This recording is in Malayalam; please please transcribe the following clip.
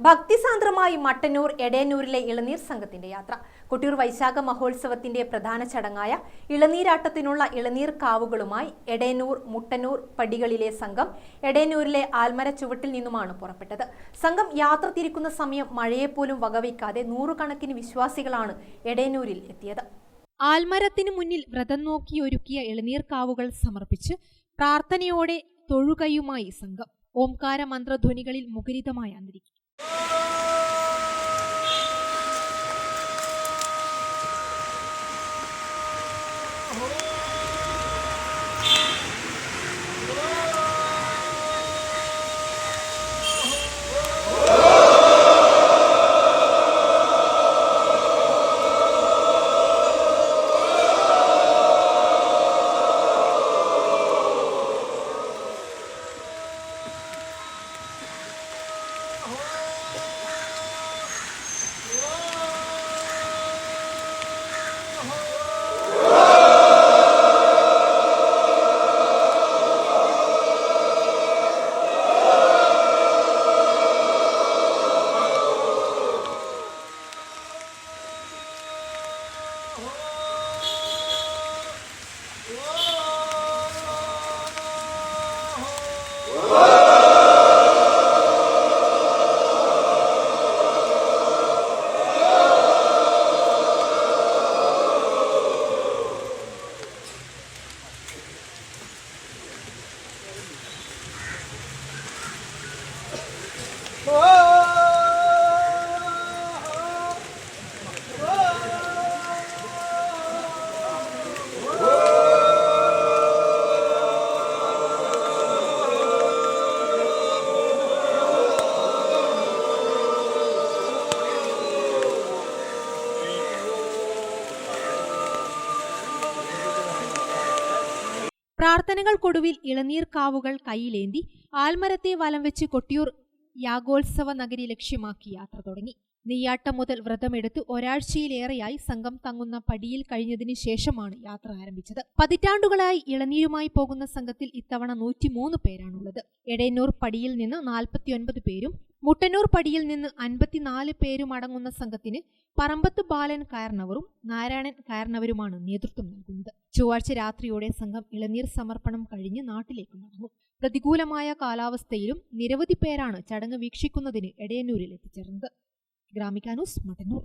ഭക്തിസാന്ദ്രമായി മട്ടന്നൂർ എടയന്നൂരിലെ ഇളനീർ സംഘത്തിന്റെ യാത്ര. കൊട്ടിയൂർ വൈശാഖ മഹോത്സവത്തിന്റെ പ്രധാന ചടങ്ങായ ഇളനീരാട്ടത്തിനുള്ള ഇളനീർ കാവുകളുമായി എടയന്നൂർ മുട്ടന്നൂർ പടികളിലെ സംഘം എടയന്നൂരിലെ ആൽമര ചുവട്ടിൽ നിന്നുമാണ് പുറപ്പെട്ടത്. സംഘം യാത്ര തിരിക്കുന്ന സമയം മഴയെപ്പോലും വകവയ്ക്കാതെ നൂറുകണക്കിന് വിശ്വാസികളാണ് എടയന്നൂരിൽ എത്തിയത്. ആൽമരത്തിനു മുന്നിൽ വ്രതം നോക്കി ഒരുക്കിയ ഇളനീർ കാവുകൾ സമർപ്പിച്ച് പ്രാർത്ഥനയോടെ തൊഴുകയുമായി സംഘം. ഓംകാര മന്ത്രധ്വനികളിൽ മുഖരിതമായ അന്തരീക്ഷം Oh! Oh! പ്രാർത്ഥനകൾക്കൊടുവിൽ ഇളനീർ കാവുകൾ കൈയിലേന്തി ആൽമരത്തെ വലം വെച്ച് കൊട്ടിയൂർ യാഗോത്സവ നഗരി ലക്ഷ്യമാക്കി യാത്ര തുടങ്ങി. നെയ്യാട്ടം മുതൽ വ്രതമെടുത്ത് ഒരാഴ്ചയിലേറെയായി സംഘം തങ്ങുന്ന പടിയിൽ കഴിഞ്ഞതിന് ശേഷമാണ് യാത്ര ആരംഭിച്ചത്. പതിറ്റാണ്ടുകളായി ഇളനീരുമായി പോകുന്ന സംഘത്തിൽ ഇത്തവണ നൂറ്റിമൂന്ന് പേരാണുള്ളത്. എടയന്നൂർ പടിയിൽ നിന്ന് നാൽപ്പത്തിയൊൻപത് പേരും മുട്ടന്നൂർ പടിയിൽ നിന്ന് അൻപത്തിനാല് പേരും അടങ്ങുന്ന സംഘത്തിന് പറമ്പത്ത് ബാലൻ കാരണവറും നാരായണൻ കാരണവരുമാണ് നേതൃത്വം നൽകുന്നത്. ചൊവ്വാഴ്ച രാത്രിയോടെ സംഘം ഇളനീർ സമർപ്പണം കഴിഞ്ഞ് നാട്ടിലേക്ക് മടങ്ങും. പ്രതികൂലമായ കാലാവസ്ഥയിലും നിരവധി പേരാണ് ചടങ്ങ് വീക്ഷിക്കുന്നതിന് എടയന്നൂരിൽ എത്തിച്ചേർന്നത്. ഗ്രാമിക്കാനൂസ് മട്ടന്നൂർ